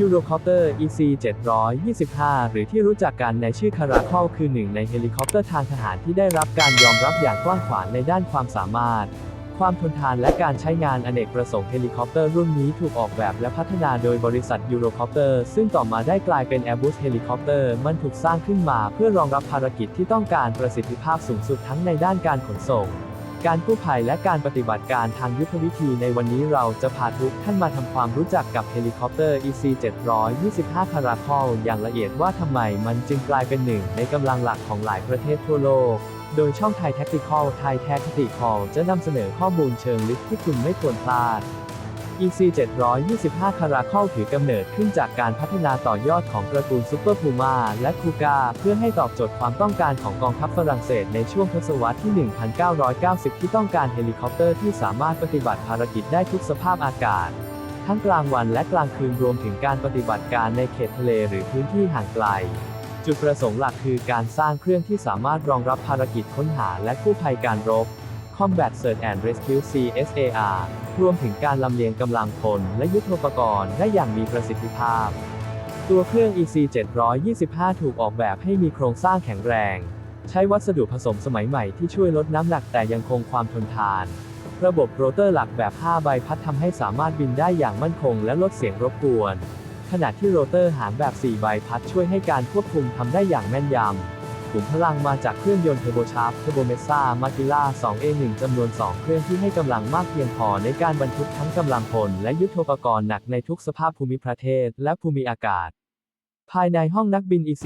Eurocopter EC 725 หรือที่รู้จักกันในชื่อ Caracal คือหนึ่งในเฮลิคอปเตอร์ทางทหารที่ได้รับการยอมรับอย่างกว้างขวางในด้านความสามารถ ความทนทานและการใช้งานอเนกประสงค์เฮลิคอปเตอร์รุ่นนี้ถูกออกแบบและพัฒนาโดยบริษัท Eurocopter ซึ่งต่อมาได้กลายเป็น Airbus Helicopter มันถูกสร้างขึ้นมาเพื่อรองรับภารกิจที่ต้องการประสิทธิภาพสูงสุดทั้งในด้านการขนส่ง การกู้ภัยและการปฏิบัติการทางยุทธวิธีในวันนี้เราจะพาทุกท่านมาทำความรู้จักกับเฮลิคอปเตอร์ EC 725 Caracal อย่างละเอียดว่าทำไมมันจึงกลายเป็นหนึ่งในกำลังหลักของหลายประเทศทั่วโลก โดยช่องไทยแท็กติคอลไทยแท็กติคอลจะนำเสนอข้อมูลเชิงลึกที่คุณไม่ควรพลาด EC 725 Caracal ถือกำเนิดขึ้นจากการพัฒนาต่อยอดของตระกูลซูเปอร์พูม่าและคูกาเพื่อให้ตอบโจทย์ความต้องการของกองทัพฝรั่งเศสในช่วงทศวรรษที่ 1990 ที่ต้องการเฮลิคอปเตอร์ที่สามารถปฏิบัติภารกิจได้ทุกสภาพอากาศ ทั้งกลางวันและกลางคืนรวมถึงการปฏิบัติการในเขตทะเลหรือพื้นที่ห่างไกลจุดประสงค์หลักคือการสร้างเครื่องที่สามารถรองรับภารกิจค้นหาและกู้ภัยการรบ Combat Search and Rescue CSAR รวมถึงการลำเลียงกำลังพลและยุทโธปกรณ์ได้อย่างมีประสิทธิภาพ ตัวเครื่อง EC 725 ถูกออกแบบให้มีโครงสร้างแข็งแรง ใช้วัสดุผสมสมัยใหม่ที่ช่วยลดน้ำหนักแต่ยังคงความทนทาน ระบบโรเตอร์หลักแบบ 5 ใบพัดทำให้สามารถบินได้อย่างมั่นคงและลดเสียงรบกวน ขณะที่โรเตอร์หางแบบ 4 ใบพัดช่วยให้การควบคุมทำได้อย่างแม่นยำ กลุ่มพลังมาจากเครื่องยนต์เทอร์โบชาร์ปเทอร์โบเมซ่ามาติล่า 2A1 จำนวน 2 เครื่องที่ให้กำลังมากเพียงพอในการบรรทุกทั้งกำลังพลและยุทโธปกรณ์หนักในทุกสภาพภูมิประเทศและภูมิอากาศ ภายในห้องนักบิน EC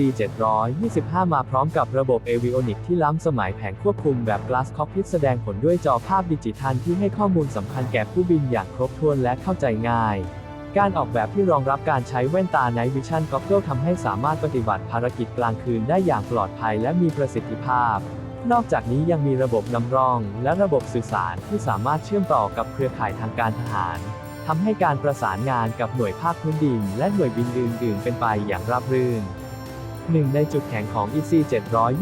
725 มาพร้อมกับระบบเอวิโอนิกที่ล้ำสมัยแผงควบคุมแบบ Glass Cockpit แสดงผลด้วยจอภาพดิจิทัลที่ให้ข้อมูลสำคัญแก่ผู้บินอย่างครบถ้วนและเข้าใจง่าย การออกแบบที่รองรับการใช้แว่นตา Night Vision Goggle ทำให้สามารถปฏิบัติภารกิจกลางคืนได้อย่างปลอดภัยและมีประสิทธิภาพ นอกจากนี้ยังมีระบบนำร่อง และระบบสื่อสารที่สามารถเชื่อมต่อกับเครือข่ายทางการทหารทำให้การประสานงานกับหน่วยภาคพื้นดิน และหน่วยบินอื่น ๆ เป็นไปอย่างราบรื่นหนึ่งในจุดแข็งของ EC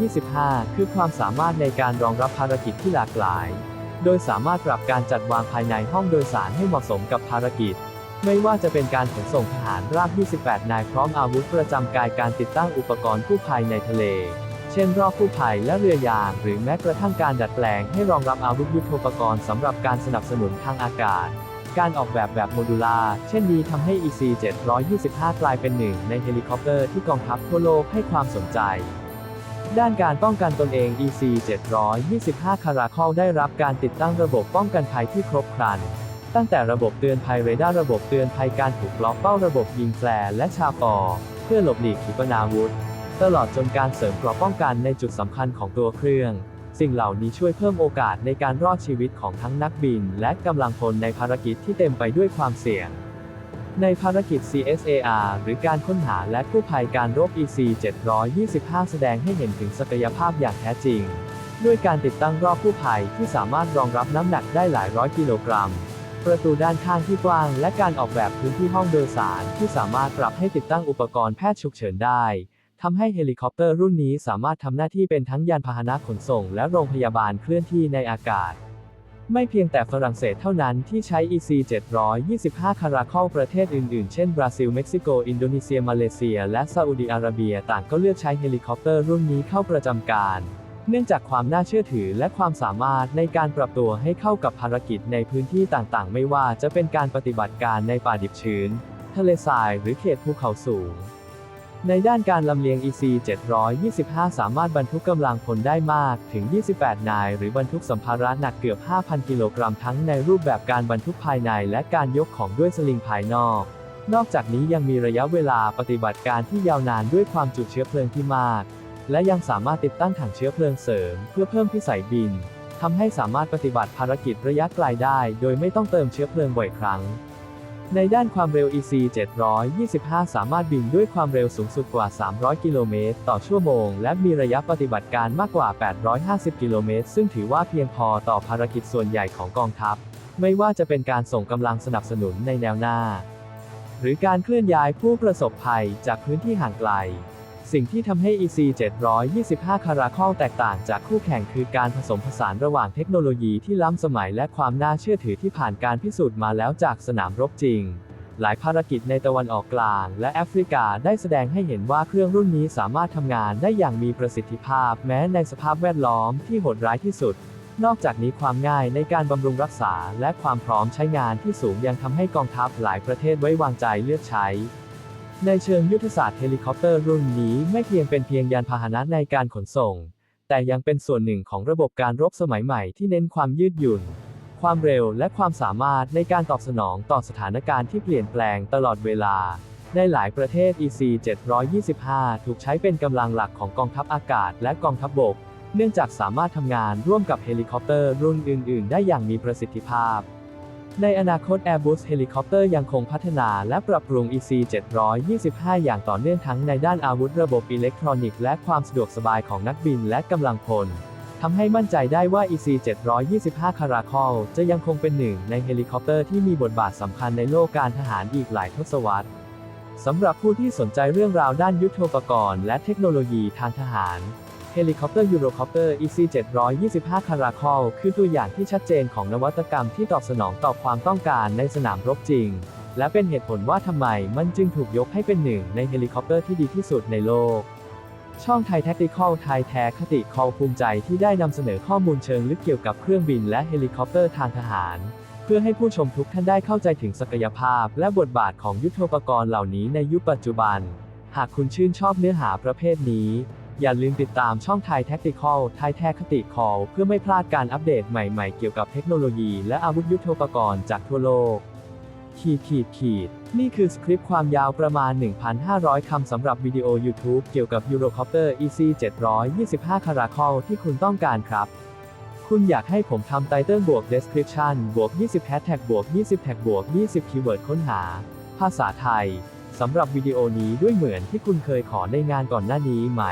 725 คือความสามารถในการรองรับภารกิจที่หลากหลาย โดยสามารถปรับการจัดวางภายในห้องโดยสารให้เหมาะสมกับภารกิจ ไม่ว่าจะเป็นการขนส่งทหารราบ 28 นายพร้อมอาวุธประจำกายการติดตั้งอุปกรณ์กู้ภัยในทะเล เช่นรอบกู้ภัยและเรือยาง หรือแม้กระทั่งการดัดแปลงให้รองรับอาวุธยุทโธปกรณ์สำหรับการสนับสนุนทางอากาศ การออกแบบแบบโมดูลาเช่นนี้ทำให้ EC 725 กลายเป็นหนึ่งในเฮลิคอปเตอร์ที่กองทัพทั่วโลกให้ความสนใจด้านการป้องกันตนเอง EC 725 Caracal ได้รับการติดตั้งระบบป้องกันภัยที่ครบครัน ตั้งแต่ระบบเตือนภัยเรดาร์ระบบเตือนภัยการถูกล็อกเป้าระบบยิงแฟร์และชาปอเพื่อหลบหลีกขีปนาวุธ ตลอดจนการเสริมเกราะป้องกันในจุดสำคัญของตัวเครื่อง สิ่งเหล่านี้ช่วยเพิ่มโอกาสในการรอดชีวิตของทั้งนักบิน และกำลังพลในภารกิจที่เต็มไปด้วยความเสี่ยง ในภารกิจ CSAR หรือการค้นหาและกู้ภัยการรบ EC 725 แสดงให้เห็นถึงศักยภาพอย่างแท้จริง ด้วยการติดตั้งรอบกู้ภัยที่สามารถรองรับน้ำหนักได้หลายร้อยกิโลกรัม ประตูด้านข้างที่กว้าง และการออกแบบพื้นที่ห้องโดยสาร ที่สามารถปรับให้ติดตั้งอุปกรณ์แพทย์ฉุกเฉินได้ทำให้เฮลิคอปเตอร์รุ่นนี้สามารถทำหน้าที่เป็นทั้งยานพาหนะขนส่ง และโรงพยาบาลเคลื่อนที่ในอากาศ ไม่เพียงแต่ฝรั่งเศสเท่านั้นที่ใช้ EC 725 Caracal ประเทศอื่นๆ เช่น บราซิล เม็กซิโก อินโดนีเซีย มาเลเซีย และซาอุดิอาระเบีย ต่างก็เลือกใช้เฮลิคอปเตอร์รุ่นนี้เข้าประจำการ เนื่องจากความน่าเชื่อถือและความสามารถในการปรับตัวให้เข้ากับภารกิจในพื้นที่ต่างๆ ไม่ว่าจะเป็นการปฏิบัติการในป่าดิบชื้น ทะเลทรายหรือเขตภูเขาสูง ในด้านการลำเลียง EC 725 สามารถบรรทุกกำลังพลได้มากถึง 28 นาย หรือบรรทุกสัมภาระหนักเกือบ 5,000 กิโลกรัมทั้งในรูปแบบการบรรทุกภายในและการยกของด้วยสลิงภายนอก นอกจากนี้ยังมีระยะเวลาปฏิบัติการที่ยาวนานด้วยความจุเชื้อเพลิงที่มาก และยังสามารถติดตั้งถังเชื้อเพลิงเสริม เพื่อเพิ่มพิสัยบินทำให้สามารถปฏิบัติภารกิจระยะไกลได้ โดยไม่ต้องเติมเชื้อเพลิงบ่อยครั้ง ในด้านความเร็ว EC 725 สามารถบินด้วยความเร็วสูงสุดกว่า 300 กิโลเมตรต่อชั่วโมง และมีระยะปฏิบัติการมากกว่า 850 กิโลเมตร ซึ่งถือว่าเพียงพอต่อภารกิจส่วนใหญ่ของกองทัพ ไม่ว่าจะเป็นการส่งกำลังสนับสนุนในแนวหน้า หรือการเคลื่อนย้ายผู้ประสบภัยจากพื้นที่ห่างไกล สิ่งที่ทำให้ EC 725 Caracal แตกต่างจากคู่แข่งคือการผสมผสานระหว่างเทคโนโลยีที่ล้ำสมัยและความน่าเชื่อถือที่ผ่านการพิสูจน์มาแล้วจากสนามรบจริง หลายภารกิจในตะวันออกกลาง และแอฟริกาได้แสดงให้เห็นว่าเครื่องรุ่นนี้สามารถทำงานได้อย่างมีประสิทธิภาพ แม้ในสภาพแวดล้อมที่โหดร้ายที่สุด นอกจากนี้ความง่ายในการบำรุงรักษา และความพร้อมใช้งานที่สูงยังทำให้กองทัพหลายประเทศไว้วางใจเลือกใช้ ในเชิงยุทธศาสตร์เฮลิคอปเตอร์รุ่นนี้ไม่เพียงเป็นเพียงยานพาหนะในการขนส่ง แต่ยังเป็นส่วนหนึ่งของระบบการรบสมัยใหม่ที่เน้นความยืดหยุ่น ความเร็วและความสามารถในการตอบสนองต่อสถานการณ์ที่เปลี่ยนแปลงตลอดเวลา ในหลายประเทศ EC 725 ถูกใช้เป็นกำลังหลักของกองทัพอากาศและกองทัพบกเนื่องจากสามารถทำงานร่วมกับเฮลิคอปเตอร์รุ่นอื่น ๆ ได้อย่างมีประสิทธิภาพ ในอนาคต Airbus Helicopter ยังคงพัฒนาและปรับปรุง EC 725 อย่างต่อเนื่องทั้งในด้านอาวุธระบบอิเล็กทรอนิกส์และความสะดวกสบายของนักบินและกำลังพลทำให้มั่นใจได้ว่า EC 725 Caracal จะยังคงเป็นหนึ่งในเฮลิคอปเตอร์ที่มีบทบาทสำคัญในโลกการทหารอีกหลายทศวรรษสำหรับผู้ที่สนใจเรื่องราวด้านยุทโธปกรณ์และเทคโนโลยีทางทหาร เฮลิคอปเตอร์ยูโรคอปเตอร์ EC 725 Caracal คือตัวอย่างที่ชัดเจนของนวัตกรรมที่ตอบสนองต่อความต้องการในสนามรบจริง และเป็นเหตุผลว่าทำไมมันจึงถูกยกให้เป็นหนึ่งในเฮลิคอปเตอร์ที่ดีที่สุดในโลก ช่องไทยแท็กติคอลไทยแท้คติคอลภูมิใจที่ได้นำเสนอข้อมูลเชิงลึกเกี่ยวกับเครื่องบินและเฮลิคอปเตอร์ทางทหาร เพื่อให้ผู้ชมทุกท่านได้เข้าใจถึงศักยภาพ และบทบาทของยุทโธปกรณ์เหล่านี้ในยุคปัจจุบัน หากคุณชื่นชอบเนื้อหาประเภทนี้ อย่าลืมติดตามช่องไทยแท็กติคอลไทยแท้คติคอลเพื่อไม่พลาดการอัปเดตใหม่ๆ เกี่ยวกับเทคโนโลยีและอาวุธยุทโธปกรณ์จากทั่วโลก ขีดขีดขีด นี่คือสคริปต์ความยาวประมาณ 1,500 คำสำหรับวิดีโอ YouTube เกี่ยวกับ Eurocopter EC 725 Caracal ที่คุณต้องการครับ คุณอยากให้ผมทำไตเติลบวก description บวก 20 hashtag บวก 20 tag บวก 20 keyword ค้นหา ภาษาไทยสำหรับวิดีโอนี้ด้วยเหมือนที่คุณเคยขอในงานก่อนหน้านี้ไหม